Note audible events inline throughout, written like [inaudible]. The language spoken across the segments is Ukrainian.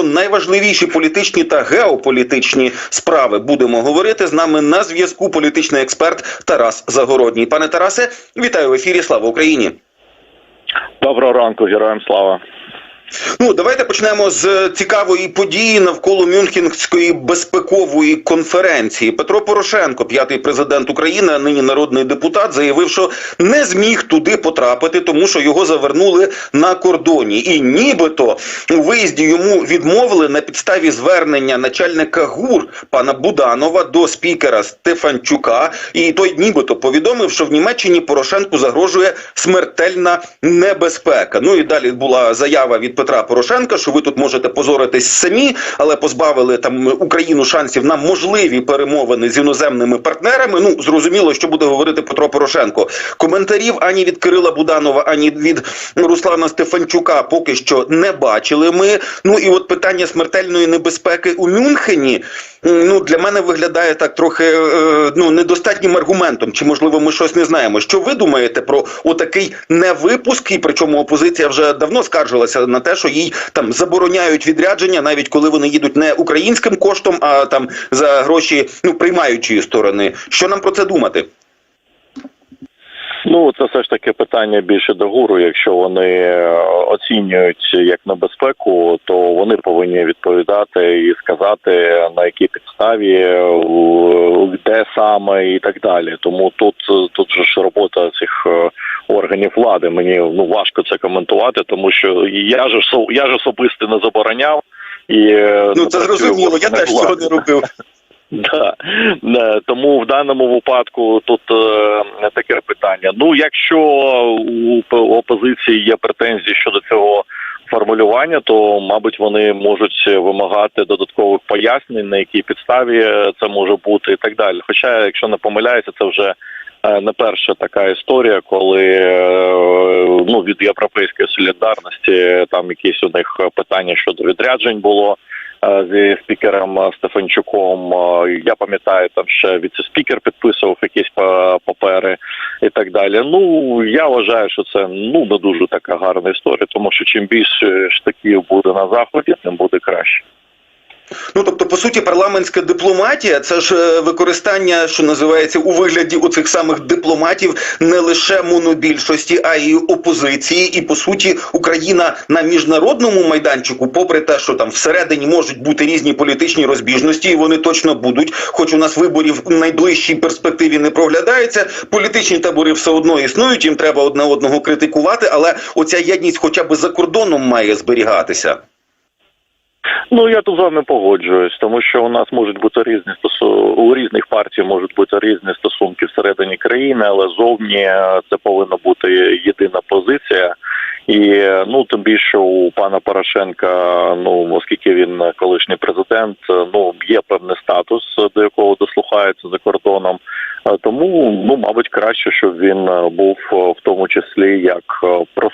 про найважливіші політичні та геополітичні справи будемо говорити. З нами на зв'язку політичний експерт Тарас Загородній. Пане Тарасе, вітаю в ефірі. Слава Україні! Доброго ранку, героям слава. Ну, давайте почнемо з цікавої події навколо Мюнхенської безпекової конференції. Петро Порошенко, п'ятий президент України, а нині народний депутат, заявив, що не зміг туди потрапити, тому що його завернули на кордоні. І нібито у виїзді йому відмовили на підставі звернення начальника ГУР пана Буданова до спікера Стефанчука. І той нібито повідомив, що в Німеччині Порошенку загрожує смертельна небезпека. Ну і далі була заява від Петра Порошенка, що ви тут можете позоритись самі, але позбавили там Україну шансів на можливі перемовини з іноземними партнерами. Ну зрозуміло, що буде говорити Петро Порошенко. Коментарів ані від Кирила Буданова, ані від Руслана Стефанчука поки що не бачили. Ми ну і от питання смертельної небезпеки у Мюнхені. Ну для мене виглядає так трохи е, ну недостатнім аргументом. Чи можливо ми щось не знаємо? Що ви думаєте про отакий невипуск? І причому опозиція вже давно скаржилася на те, що їй там забороняють відрядження, навіть коли вони їдуть не українським коштом, а там за гроші ну приймаючої сторони. Що нам про це думати? Ну це все ж таки питання більше до гуру. Якщо вони е, оцінюють як небезпеку, то вони повинні відповідати і сказати на якій підставі, е, де саме і так далі. Тому тут тут ж робота цих е, органів влади. Мені ну важко це коментувати, тому що я ж я ж особисто не забороняв і ну це зрозуміло. Я теж цього не робив. [laughs] Да. Тому в даному випадку тут е, таке питання. Ну, якщо у опозиції є претензії щодо цього формулювання, то мабуть вони можуть вимагати додаткових пояснень, на якій підставі це може бути, і так далі. Хоча, якщо не помиляюся, це вже не перша така історія, коли ну від європейської солідарності там якісь у них питання щодо відряджень було зі спікером Стефанчуком. Я пам'ятаю, там ще віце-спікер підписував якісь папери і так далі. Ну я вважаю, що це ну не дуже така гарна історія, тому що чим більше штаків буде на заході, тим буде краще. Ну тобто, по суті, парламентська дипломатія це ж е, використання, що називається у вигляді оцих самих дипломатів, не лише монобільшості, а й опозиції. І по суті, Україна на міжнародному майданчику, попри те, що там всередині можуть бути різні політичні розбіжності, і вони точно будуть. Хоч у нас виборів в найближчій перспективі не проглядається. Політичні табори все одно існують. Їм треба одне одного критикувати, але оця єдність, хоча б за кордоном, має зберігатися. Ну я тут з вами погоджуюсь, тому що у нас можуть бути різні стосунки, у різних партій можуть бути різні стосунки всередині країни, але зовні це повинна бути єдина позиція. І ну тим більше у пана Порошенка, ну оскільки він колишній президент, ну є певний статус, до якого дослухається за кордоном. Тому ну мабуть краще, щоб він був в тому числі як прос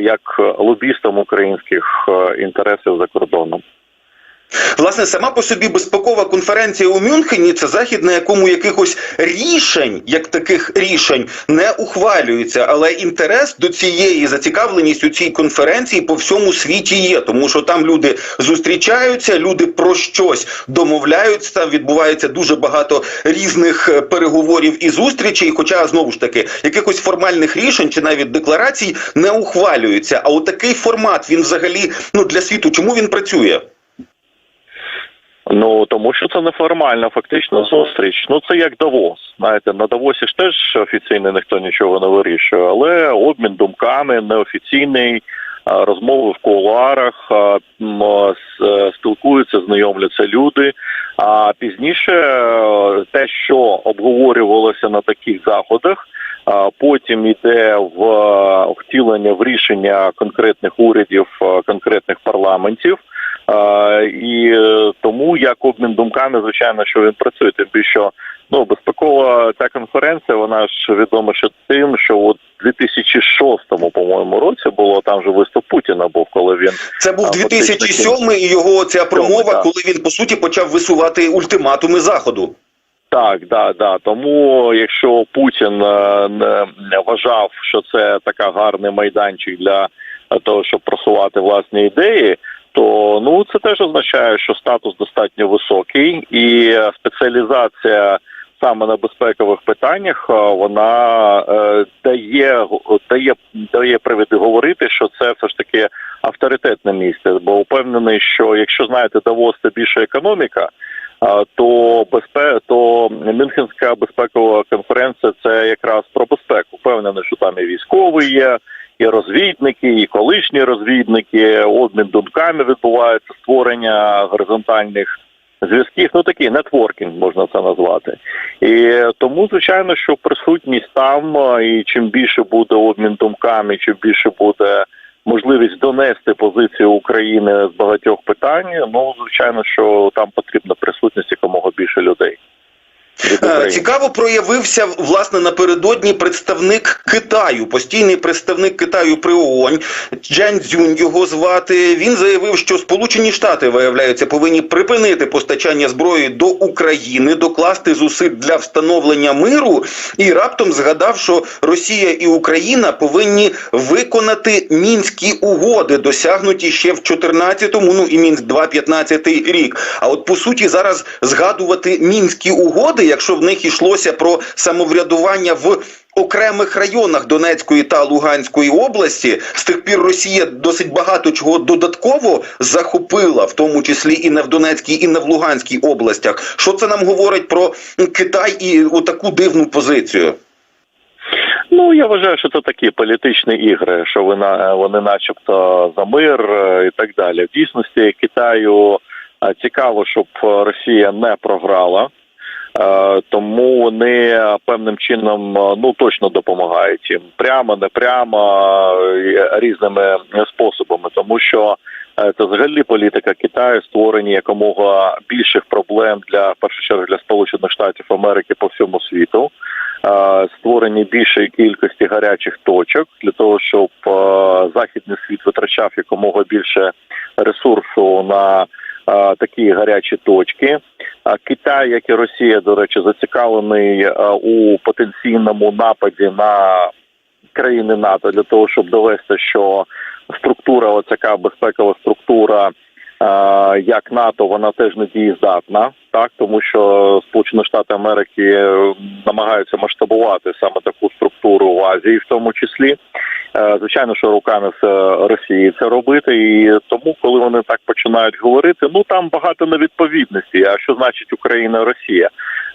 як лобістом українських інтересів за кордоном. Власне, сама по собі безпекова конференція у Мюнхені це захід, на якому якихось рішень, як таких рішень, не ухвалюється. Але інтерес до цієї зацікавленість у цій конференції по всьому світі є, тому що там люди зустрічаються, люди про щось домовляються. Там відбувається дуже багато різних переговорів і зустрічей. Хоча знову ж таки якихось формальних рішень чи навіть декларацій не ухвалюється. А от такий формат він взагалі ну для світу, чому він працює? Ну тому що це неформальна фактично зустріч. Ну це як Давос. Знаєте, на Давосі ж теж офіційно ніхто нічого не вирішує, але обмін думками неофіційний. Розмови в кулуарах спілкуються, знайомляться люди. А пізніше те, що обговорювалося на таких заходах, потім йде в втілення в рішення конкретних урядів, конкретних парламентів. І тому як обмін думками, звичайно, що він працює. Тим більше ну безпекова ця конференція, вона ж відома ще тим, що от 2006 по-моєму році було там же виступ Путіна. Був коли він це був 2007 і його ця промова, коли він по суті почав висувати ультиматуми заходу. Так, да, да. Тому якщо Путін не вважав, що це така гарний майданчик для того, щоб просувати власні ідеї то ну це теж означає, що статус достатньо високий, і спеціалізація саме на безпекових питаннях е, вона е, дає дає дає приводи говорити, що це все ж таки авторитетне місце. Бо впевнений, що якщо знаєте, Давос це більше економіка. То безпе то Мюнхенська безпекова конференція це якраз про безпеку. Впевнений, що там і військові є, і розвідники, і колишні розвідники, обмін думками відбувається, створення горизонтальних зв'язків. Ну такий нетворкінг можна це назвати. І тому, звичайно, що присутність там, і чим більше буде обмін думками, чим більше буде можливість донести позицію України з багатьох питань. Ну звичайно, що там потрібна присутність якомога більше людей. Е. Цікаво проявився власне напередодні представник Китаю, постійний представник Китаю при ООН, Джан Цзюнь його звати. Він заявив, що Сполучені Штати виявляються повинні припинити постачання зброї до України, докласти зусиль для встановлення миру, і раптом згадав, що Росія і Україна повинні виконати мінські угоди, досягнуті ще в 14-му, ну і мінськ 2 15 рік. А от по суті зараз згадувати мінські угоди, якщо в них йшлося про самоврядування в окремих районах Донецької та Луганської області, з тих пір Росія досить багато чого додатково захопила, в тому числі і не в Донецькій, і не в Луганській областях. Що це нам говорить про Китай і отаку дивну позицію? Ну я вважаю, що це такі політичні ігри, що вони, вони начебто за мир е, і так далі. В дійсності Китаю е, цікаво, щоб Росія не програла. Е, Тому вони певним чином е, ну точно допомагають їм прямо, не прямо е, різними способами, тому що це взагалі політика Китаю створення якомога більших проблем для першу чергу для Сполучених Штатів Америки по всьому світу. Е, Створення більшої кількості гарячих точок для того, щоб е, західний світ витрачав якомога більше ресурсу на е, такі гарячі точки. Китай, як і Росія, до речі, зацікавлений у потенційному нападі на країни НАТО для того, щоб довести, що структура, оцяка безпекова структура, як НАТО, вона теж не дієздатна, так тому що Сполучені Штати Америки е, намагаються масштабувати саме таку структуру в Азії, в тому числі. Е, Звичайно, що руками все Росії це робити, і тому, коли вони так починають говорити, ну там багато невідповідності. А що значить Україна Росія?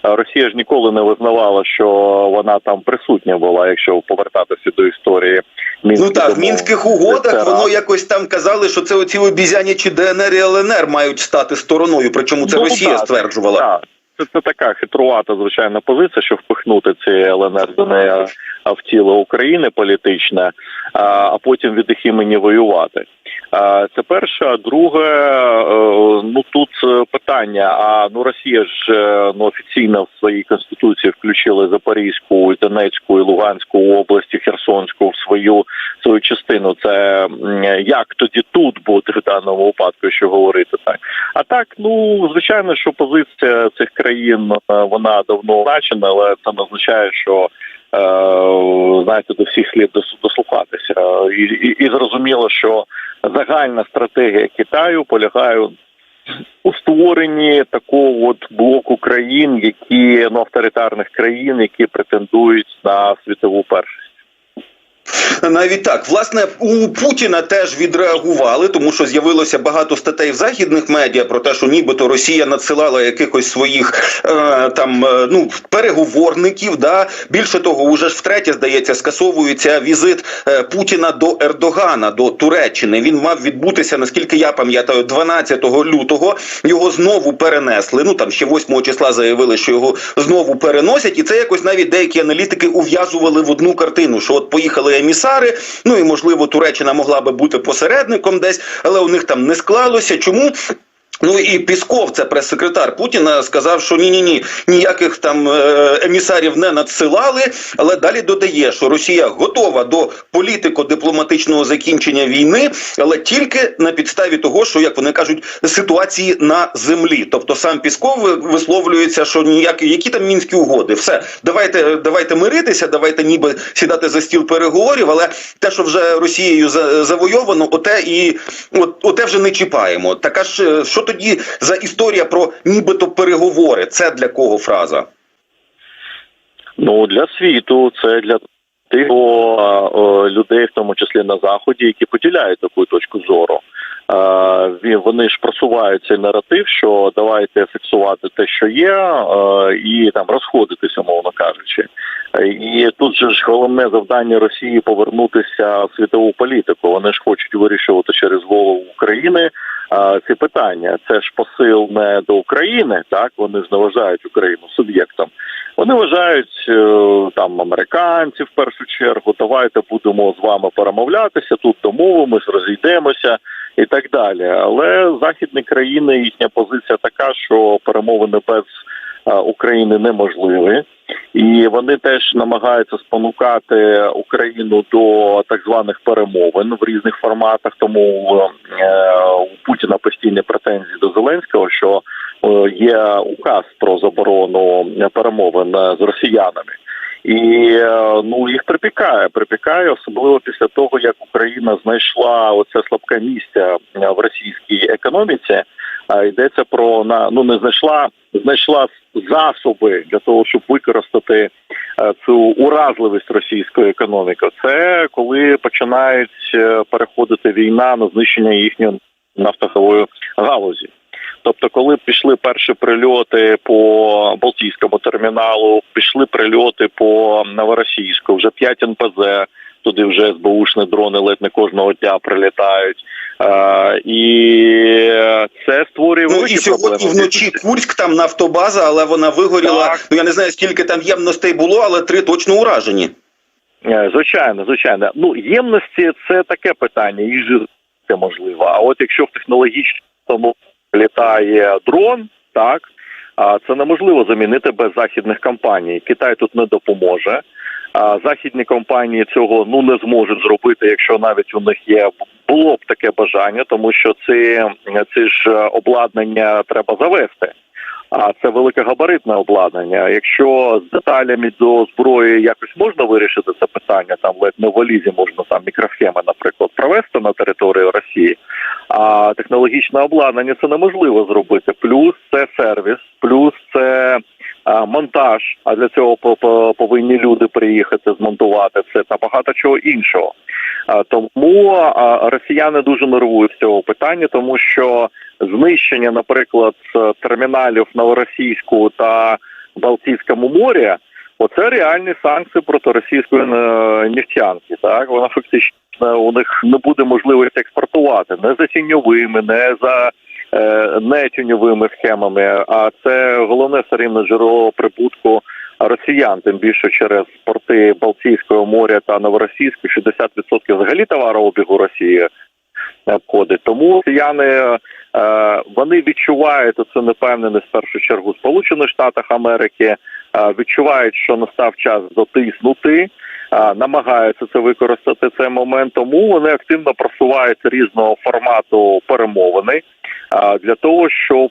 Е, Росія ж ніколи не визнавала, що вона там присутня була, якщо повертатися до історії Мінських Ну так, в мінських угодах ветеран. воно якось там казали, що це оці обізянячі ДНР і ЛНР мають стати стороною. Причому це Ну, Росія так, стверджувала. Так. Це, це така хитрувата звичайна позиція, щоб впихнути ці ЛНР до неї в тіло України політичне, а, потім від їх імені воювати. Це перше. А друге, е, ну тут е, питання. А ну Росія ж е, ну офіційно в своїй конституції включили Запорізьку, Донецьку і Луганську області, Херсонську в свою свою частину. Це як тоді тут бути в даному випадку, якщо говорити так. А так, ну звичайно, що позиція цих країн е, вона давно значена, але це не означає, що е, знаєте, до всіх слід дос- дослухатися. І, і, і зрозуміло, що загальна стратегія Китаю полягає у створенні такого от блоку країн, які ну авторитарних країн, які претендують на світову першість. Навіть так, власне, у Путіна теж відреагували, тому що з'явилося багато статей в західних медіа про те, що нібито Росія надсилала якихось своїх е, там е, ну переговорників. Да більше того, уже ж втретє здається, скасовується візит е, Путіна до Ердогана, до Туреччини. Він мав відбутися, наскільки я пам'ятаю, 12 лютого. Його знову перенесли. Ну там ще 8 числа заявили, що його знову переносять, і це якось навіть деякі аналітики ув'язували в одну картину, що от поїхали емісари. Ну і можливо Туреччина могла би бути посередником десь, але у них там не склалося. Чому? Ну і Пісков, це прес-секретар Путіна, сказав, що ні, ні, ні, ніяких там е, емісарів не надсилали. Але далі додає, що Росія готова до політико-дипломатичного закінчення війни, але тільки на підставі того, що як вони кажуть, ситуації на землі. Тобто сам Пісков висловлюється, що ніякі які там мінські угоди, все давайте, давайте миритися, давайте ніби сідати за стіл переговорів. Але те, що вже Росією за- завойовано, оте і от, оте вже не чіпаємо. Така ж е, що тоді за історія про нібито переговори? Це для кого фраза? Ну для світу, це для тих людей, в тому числі на заході, які поділяють таку точку зору. Вони ж просувають цей наратив, що давайте фіксувати те, що є, і там розходитися, умовно кажучи. І тут же ж головне завдання Росії повернутися в світову політику. Вони ж хочуть вирішувати через голову України ці питання. Це ж посил не до України, так вони ж не вважають Україну суб'єктом. Вони вважають е, там американців в першу чергу. Давайте будемо з вами перемовлятися. Тут домовимось, розійдемося і так далі. Але західні країни їхня позиція така, що перемовини без е, України неможливі, і вони теж намагаються спонукати Україну до так званих перемовин в різних форматах. Тому е, у Путіна постійні претензії до Зеленського, що е, є указ про заборону перемовин з росіянами. І е, ну їх припікає, припікає, особливо після того, як Україна знайшла оце слабке місце в російській економіці. А йдеться про на ну не знайшла, знайшла засоби для того, щоб використати е, цю уразливість російської економіки. Це коли починають е, переходити війна на знищення їхньої нафтової галузі. Тобто, коли пішли перші прильоти по Балтійському терміналу, пішли прильоти по Новоросійську, вже 5 НПЗ, туди вже СБУшні дрони ледь не кожного дня прилітають. І це створює Ну і сьогодні проблеми. вночі Курськ там нафтобаза, але вона вигоріла. Так. Ну я не знаю скільки там ємностей було, але три точно уражені. Е, Звичайно, звичайно. Ну ємності це таке питання, же це можливо. А от якщо в технологічному літає дрон, так а це неможливо замінити без західних компаній. Китай тут не допоможе. Західні компанії цього ну не зможуть зробити, якщо навіть у них є було б таке бажання, тому що ці, ці ж обладнання треба завести. А це великогабаритне обладнання. Якщо з деталями до зброї якось можна вирішити це питання, там ледь в валізі можна там мікросхеми, наприклад, провести на територію Росії. А технологічне обладнання це неможливо зробити. Плюс це сервіс, плюс це монтаж. А для цього по- по- повинні люди приїхати змонтувати це та багато чого іншого. Тому росіяни дуже нервують з цього питання, тому що знищення, наприклад, терміналів в Новоросійську та Балтійському морі, оце реальні санкції проти російської е, нефтянки. Так вона фактично у них не буде можливості експортувати не за тіньовими, не за е, не тіньовими схемами. А це головне все рівно джерело прибутку росіян, тим більше через порти Балтійського моря та Новоросійську, 60% взагалі товарообігу Росії е, входить. Тому росіяни е, вони відчувають цю непевненість в першу чергу Сполучених Штатах Америки, е, відчувають, що настав час дотиснути. Намагаються це використати цей момент, тому вони активно просувають різного формату перемовини для того, щоб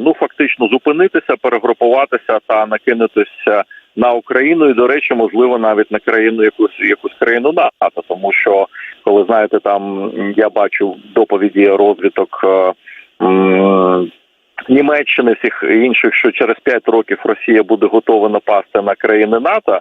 ну фактично зупинитися, перегрупуватися та накинутися на Україну, і до речі, можливо, навіть на країну якусь якусь країну НАТО, тому що коли знаєте, там я бачу доповіді розвиток Німеччини всіх інших, що через 5 років Росія буде готова напасти на країни НАТО.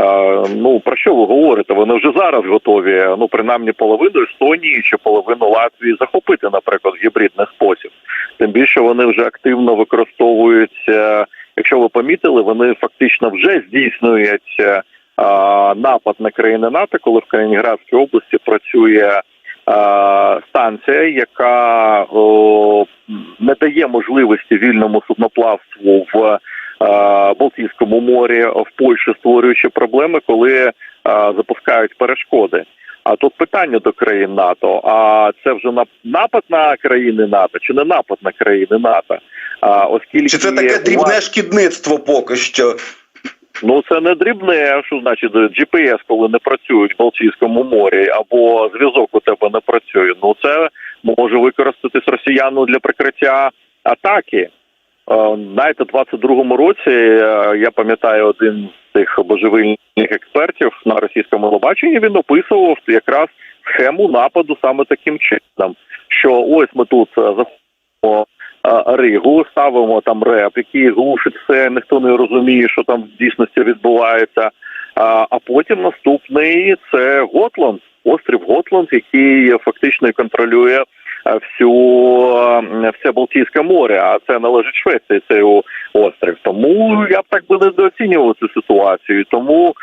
Е, ну про що ви говорите? Вони вже зараз готові. Ну принаймні половину Естонії чи половину Латвії захопити, наприклад, в гібридний спосіб. Тим більше вони вже активно використовують. е, Якщо ви помітили, вони фактично вже здійснюють е, напад на країни НАТО, коли в Калінінградській області працює станція, яка о, не дає можливості вільному судноплавству в Балтійському морі в Польщі, створюючи проблеми, коли запускають перешкоди. А тут питання до країн НАТО. А це вже на- напад на країни НАТО чи не напад на країни НАТО? А, оскільки Чи це таке дрібне шкідництво поки що? Ну це не дрібне, що значить GPS, коли не працюють в Балтійському морі, або зв'язок у тебе не працює. Ну це може використатись росіяну для прикриття атаки. Е, Знаєте, в 22-му році е, я пам'ятаю один з тих божевільних експертів на російському телебаченні. Він описував якраз схему нападу саме таким чином, що ось ми тут е, заходимо Ригу, ставимо там реп, який глушить все, ніхто не розуміє, що там в дійсності відбувається. А, потім наступний це Готланд, острів Готланд, який фактично контролює всю е, все Балтійське море, а це належить Швеції, цей острів. Тому я б так би недооцінював цю ситуацію. Тому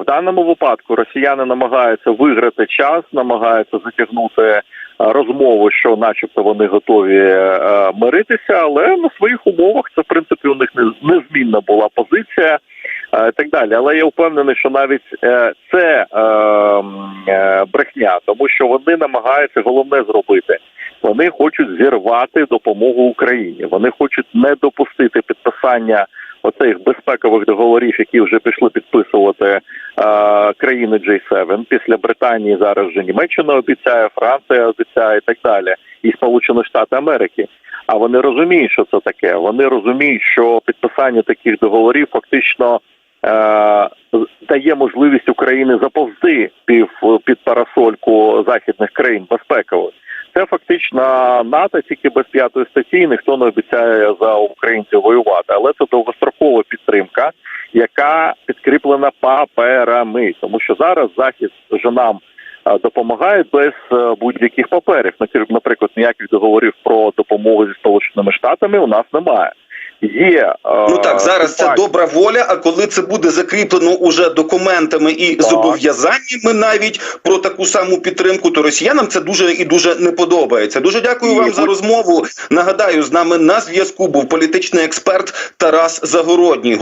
в даному випадку росіяни намагаються виграти час, намагаються затягнути е, розмову, що, начебто, вони готові е, миритися, але на своїх умовах це в принципі у них не- незмінна була позиція. е, і Так далі, але я впевнений, що навіть е, це е, е, брехня, тому що вони намагаються головне зробити. Вони хочуть зірвати допомогу Україні. Вони хочуть не допустити підписання оцих безпекових договорів, які вже пішли підписувати е, країни G7. Після Британії зараз вже Німеччина обіцяє, Франція обіцяє і так далі, і Сполучені Штати Америки. А вони розуміють, що це таке. Вони розуміють, що підписання таких договорів фактично е, дає можливість Україні заповзти пів під парасольку західних країн безпекових. Це фактично НАТО, тільки без п'ятої статті ніхто не обіцяє за українців воювати, але це довгострокова підтримка, яка підкріплена паперами, тому що зараз захід вже е, допомагає без е, будь-яких паперів. Напр- Наприклад, ніяких договорів про допомогу зі сполученими штатами у нас немає. Є е, Ну так, зараз це добра воля. А коли це буде закріплено уже документами і Так. зобов'язаннями навіть про таку саму підтримку, то росіянам це дуже і дуже не подобається. Дуже дякую І вам за розмову. Нагадаю, з нами на зв'язку був політичний експерт Тарас Загородній.